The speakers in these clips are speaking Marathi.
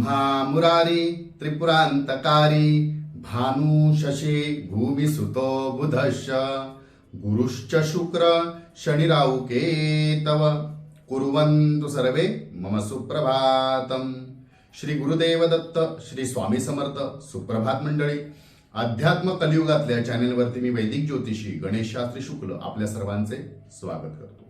ब्रह्मा मुरारी त्रिपुरांतकारी भानु शशी भूमिसुतो बुधश गुरुश्च शुक्र शनिराव केतव कुर्वन्तु सर्वे मम सुप्रभातम। श्री गुरुदेव दत्त श्री स्वामी समर्थ सुप्रभात मंडळी। अध्यात्म कलियुगातल्या चॅनेलवरती मी वैदिक ज्योतिषी गणेश शास्त्री शुक्ल आपल्या सर्वांचे स्वागत करतो.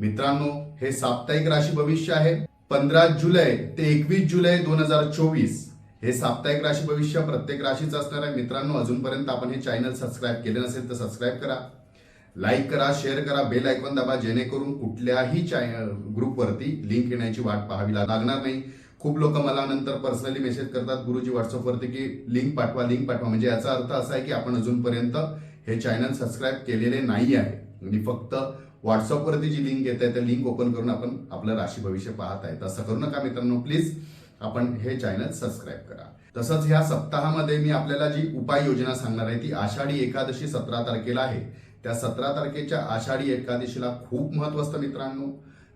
मित्रांनो हे साप्ताहिक राशी भविष्य आहे. पंधरा जुलै ते एकवीस जुलै दोन हजार चोवीस हे साप्ताहिक राशी भविष्य प्रत्येक राशीचं असणार. आहे मित्रांनो अजूनपर्यंत आपण हे चॅनल सबस्क्राईब केले नसेल तर सबस्क्राईब करा. लाईक करा शेअर करा बेल आयकॉन दाबा जेणेकरून कुठल्याही चॅनल ग्रुपवरती लिंक येण्याची वाट पाहावी लागणार नाही. खूप लोक मला नंतर पर्सनली मेसेज करतात गुरुजी व्हॉट्सअपवरती की लिंक पाठवा लिंक पाठवा. म्हणजे याचा अर्थ असा आहे की आपण अजूनपर्यंत हे चॅनल सबस्क्राईब केलेले नाही आहे. आणि फक्त व्हॉट्सअपवरती जी लिंक येते त्या लिंक ओपन करून आपण आपलं राशी भविष्य पाहत आहे. तसं करू नका मित्रांनो प्लीज आपण हे चॅनल सबस्क्राईब करा. तसंच ह्या सप्ताहामध्ये मी आपल्याला जी उपाययोजना सांगणार आहे ती आषाढी एकादशी सतरा तारखेला आहे. त्या सतरा तारखेच्या आषाढी एकादशीला खूप महत्त्व असतं मित्रांनो.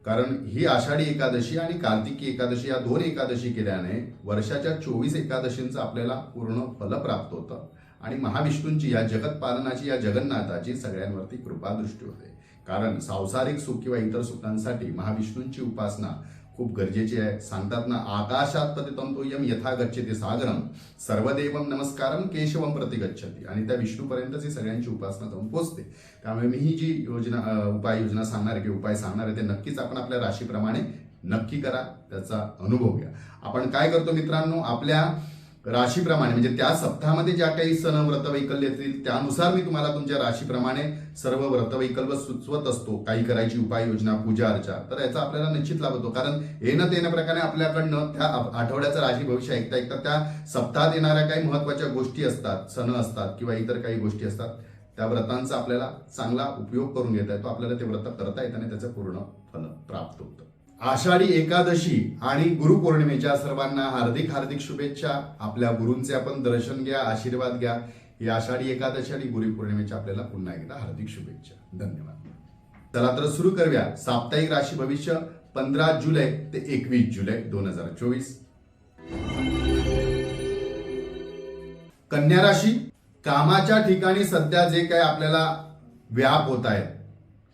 कारण ही आषाढी एकादशी आणि कार्तिकी एकादशी या दोन एकादशी केल्याने वर्षाच्या चोवीस एकादशींचं आपल्याला पूर्ण फल प्राप्त होतं. आणि महाविष्णूंची या जगतपालनाची या जगन्नाथाची सगळ्यांवरती कृपा दृष्टी होते. कारण सांसारिक सुख किंवा इतर सुखांसाठी महाविष्णूंची उपासना खूप गरजेची आहे. सांगतात ना आकाशात पतितम यम यथा गच्छते सागरम सर्वदेवम नमस्कारम केशवम प्रति गच्छति. आणि त्या विष्णूपर्यंतच ही सगळ्यांची उपासना जाऊन पोहोचते त्यामुळे मी ही जी योजना उपाय उपाययोजना सांगणार आहे किंवा उपाय सांगणार आहे ते नक्कीच आपण आपल्या राशीप्रमाणे नक्की करा त्याचा अनुभव घ्या. आपण काय करतो मित्रांनो आपल्या राशीप्रमाणे म्हणजे त्या सप्ताहामध्ये ज्या काही सण व्रत वैकल्य येतील त्यानुसार मी तुम्हाला तुमच्या राशीप्रमाणे सर्व व्रतवैकल्य सुचवत असतो. काही करायची उपाययोजना पूजा अर्चा. तर याचा आपल्याला निश्चित लाभ होतो. कारण येणं तेन प्रकारे आपल्याकडनं त्या आठवड्याचं राशी भविष्य ऐकता ऐकता त्या सप्ताहात येणाऱ्या काही महत्त्वाच्या गोष्टी असतात सण असतात किंवा इतर काही गोष्टी असतात त्या व्रतांचा आपल्याला चांगला उपयोग करून घेता येतो. आपल्याला ते व्रत करता येतं आणि त्याचं पूर्ण फल प्राप्त होतं. आषाढी एकादशी आणि गुरुपौर्णिमेच्या सर्वांना हार्दिक हार्दिक शुभेच्छा. आपल्या गुरूंचे आपण दर्शन घ्या आशीर्वाद घ्या. ही आषाढी एकादशी आणि गुरुपौर्णिमेच्या आपल्याला पुन्हा एकदा हार्दिक शुभेच्छा. धन्यवाद. चला तर सुरू करूया. साप्ताहिक राशी भविष्य पंधरा जुलै ते एकवीस जुलै दोन हजार चोवीस. कन्या राशी कामाच्या ठिकाणी सध्या जे काही आपल्याला व्याप होत आहे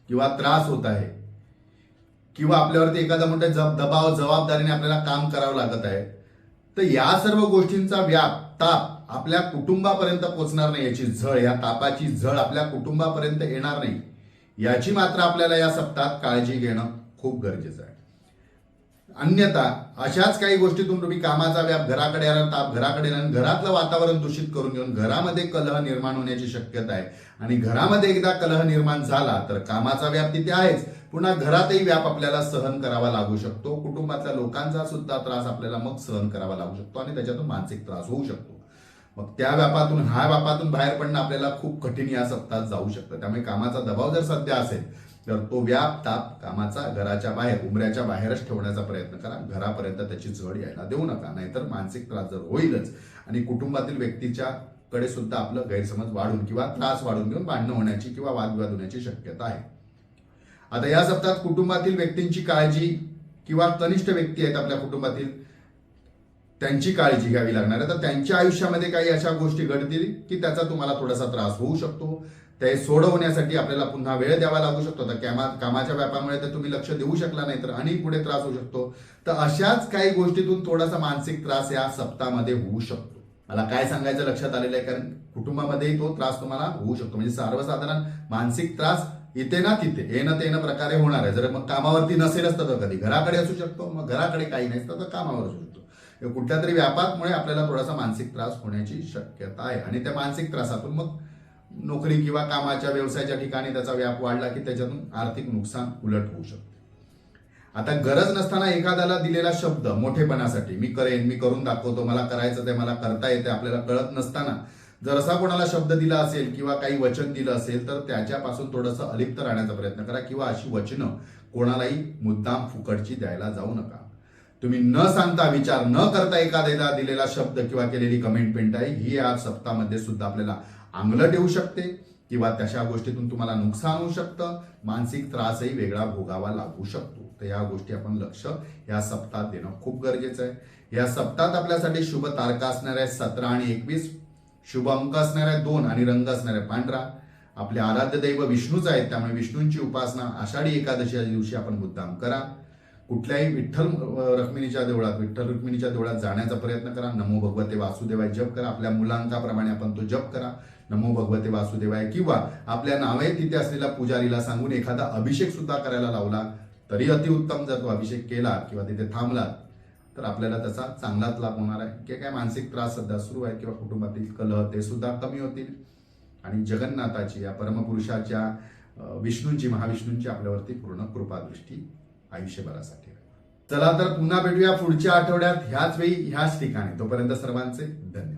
किंवा त्रास होत आहे किंवा आपल्यावरती एखादा मोठा जब दबाव जबाबदारीने आपल्याला काम करावं लागत आहे तर या सर्व गोष्टींचा व्याप ताप आपल्या कुटुंबापर्यंत पोहोचणार नाही. याची झळ या तापाची झळ आपल्या कुटुंबापर्यंत येणार नाही. याची मात्र आपल्याला या सप्ताहात काळजी घेणं खूप गरजेचं आहे. अन्यथा अशाच काही गोष्टीतून तुम्ही कामाचा व्याप घराकडे आला ताप घराकडे आला घरातलं वातावरण दूषित करून घेऊन घरामध्ये कलह निर्माण होण्याची शक्यता आहे. आणि घरामध्ये एकदा कलह निर्माण झाला तर कामाचा व्याप तिथे आहेच. पुन्हा घरातही व्याप आपल्याला सहन करावा लागू शकतो. कुटुंबातल्या लोकांचा सुद्धा त्रास आपल्याला मग सहन करावा लागू शकतो आणि त्याच्यातून मानसिक त्रास होऊ शकतो. मग त्या व्यापातून ह्या व्यापातून बाहेर पडणं आपल्याला खूप कठीण या सप्ताहात जाऊ शकतं. त्यामुळे कामाचा दबाव जर सध्या असेल तर तो व्याप ताप कामाचा घराच्या बाहेर उमऱ्याच्या बाहेरच ठेवण्याचा प्रयत्न करा. घरापर्यंत त्याची झड यायला देऊ नका. नाहीतर मानसिक त्रास जर होईलच आणि कुटुंबातील व्यक्तीच्या कडे सुद्धा आपलं गैरसमज वाढून किंवा त्रास वाढून घेऊन भांडणं होण्याची किंवा वादविवाद होण्याची शक्यता आहे. आता या सप्ताहात कुटुंबातील व्यक्तींची काळजी किंवा कनिष्ठ व्यक्ती आहेत आपल्या कुटुंबातील त्यांची काळजी घ्यावी लागणार. आहे तर त्यांच्या आयुष्यामध्ये काही अशा गोष्टी घडतील की त्याचा तुम्हाला थोडासा त्रास होऊ शकतो. ते सोडवण्यासाठी आपल्याला पुन्हा वेळ द्यावा लागू शकतो. तर कामा कामाच्या व्यापामुळे तर तुम्ही लक्ष देऊ शकला नाही तर आणि पुढे त्रास होऊ शकतो. तर अशाच काही गोष्टीतून थोडासा मानसिक त्रास या सप्ताहामध्ये होऊ शकतो. मला काय सांगायचं लक्षात आलेलं आहे? कारण कुटुंबामध्येही तो त्रास तुम्हाला होऊ शकतो. म्हणजे सर्वसाधारण मानसिक त्रास इथे ना तिथे. येणं तेणं प्रकारे होणार आहे. जर मग कामावरती नसेलच तर कधी घराकडे असू शकतो मग घराकडे काही नाही तर कामावर असू शकतो. कुठल्या तरी व्यापामुळे आपल्याला थोडासा मानसिक त्रास होण्याची शक्यता आहे. आणि त्या मानसिक त्रासातून मग नोकरी किंवा कामाच्या व्यवसायाच्या ठिकाणी त्याचा व्याप वाढला की त्याच्यातून आर्थिक नुकसान उलट होऊ शकते. आता गरज नसताना एखाद्याला दिलेला शब्द मोठेपणासाठी मी करेन मी करून दाखवतो मला करायचं ते मला करता येते आपल्याला कळत नसताना जर असा कोणाला शब्द दिला असेल किंवा काही वचन दिलं असेल तर त्याच्यापासून थोडंसं अलिप्त राहण्याचा प्रयत्न करा किंवा अशी वचनं कोणालाही मुद्दाम फुकटची द्यायला जाऊ नका. तुम्ही न सांगता विचार न करता एखाद्याला दिलेला शब्द किंवा केलेली कमेंटमेंट आहे ही या सप्तामध्ये सुद्धा आपल्याला आंगलं येऊ शकते किंवा तशा गोष्टीतून तुम्हाला नुकसान होऊ शकतं मानसिक त्रासही वेगळा भोगावा लागू शकतो. तर या गोष्टी आपण लक्ष या सप्ताहात देणं खूप गरजेचं आहे. या सप्ताहात आपल्यासाठी शुभ तारखा असणार आहे सतरा आणि एकवीस. शुभ अंक असणाऱ्या दोन आणि रंग असणार आहे पांढरा. आपले आराध्य दैव विष्णूच आहेत त्यामुळे विष्णूंची उपासना आषाढी एकादशीच्या दिवशी आपण मुद्दाम करा. कुठल्याही विठ्ठल रक्मिणीच्या देवळात विठ्ठल रुक्मिणीच्या देवळात जाण्याचा प्रयत्न करा. नमो भगवते वासुदेवाय जप करा. आपल्या मुलांकाप्रमाणे आपण तो जप करा. नमो भगवते वासुदेवाय. किंवा आपल्या नावे तिथे असलेल्या पुजारीला सांगून एखादा अभिषेक सुद्धा करायला लावला तरी अतिउत्तम जर तो अभिषेक केला किंवा तिथे थांबला तर आपल्याला त्याचा चांगलाच लाभ होणार आहे. की काय मानसिक त्रास सध्या सुरू आहे किंवा कुटुंबातील कलह ते सुद्धा कमी होतील. आणि जगन्नाथाची या परमपुरुषाच्या विष्णूंची महाविष्णूंची आपल्यावरती पूर्ण कृपादृष्टी आयुष्यभरासाठी चला तर पुन्हा भेटूया पुढच्या आठवड्यात. ह्याच वेळी ह्याच ठिकाणी. तोपर्यंत सर्वांचे धन्यवाद.